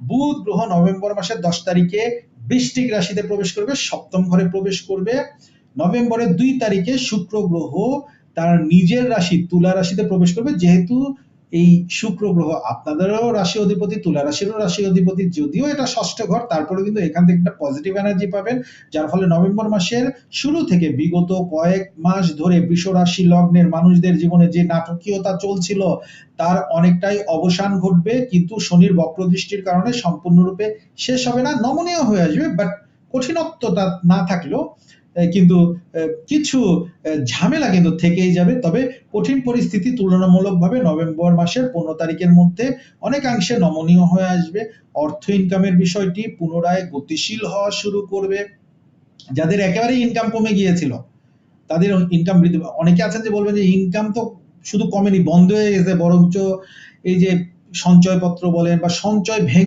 বুধ গ্রহ নভেম্বর মাসের দশ তারিখে বৃষ্টিক রাশিতে প্রবেশ করবে, সপ্তম ঘরে প্রবেশ করবে। নভেম্বরের দুই তারিখে শুক্র গ্রহ তার নিজের রাশি তুলা রাশিতে প্রবেশ করবে, যেহেতু এই শুক্র গ্রহ আপনাদেরও রাশি অধিপতি, তুলা রাশিরও রাশি অধিপতি, যদিও এটা ষষ্ঠ ঘর, তারপরে কিন্তু এখান থেকে একটা পজিটিভ এনার্জি পাবেন, যার ফলে নভেম্বর মাসের শুরু থেকে বিগত কয়েক মাস ধরে বৃষ রাশি লগ্নের মানুষদের জীবনে যে নাটকীয়তা চলছিল, তার অনেকটাই অবসান ঘটবে, কিন্তু শনির বক্রদৃষ্টির কারণে সম্পূর্ণরূপে শেষ হবে না, নমনীয় হয়ে আসবে বাট কঠিনত্বটা না থাকলেও কিন্তু কিছু ঝামেলা কিন্তু থেকেই যাবে। তবে কঠিন পরিস্থিতি তুলনামূলকভাবে নভেম্বর মাসের পনেরো তারিখের মধ্যে অনেকাংশে নমনীয় হয়ে আসবে। অর্থ ইনকামের বিষয়টি পুনরায় গতিশীল হওয়া শুরু করবে। যাদের একেবারে ইনকাম কমে গিয়েছিল, তাদের ইনকাম বৃদ্ধি অনেকে আছেন যে বলবেন যে ইনকাম তো শুধু কমেনি, বন্ধ হয়ে গেছে, বরঞ্চ এই যে সঞ্চয়পত্র বলেন বা সঞ্চয়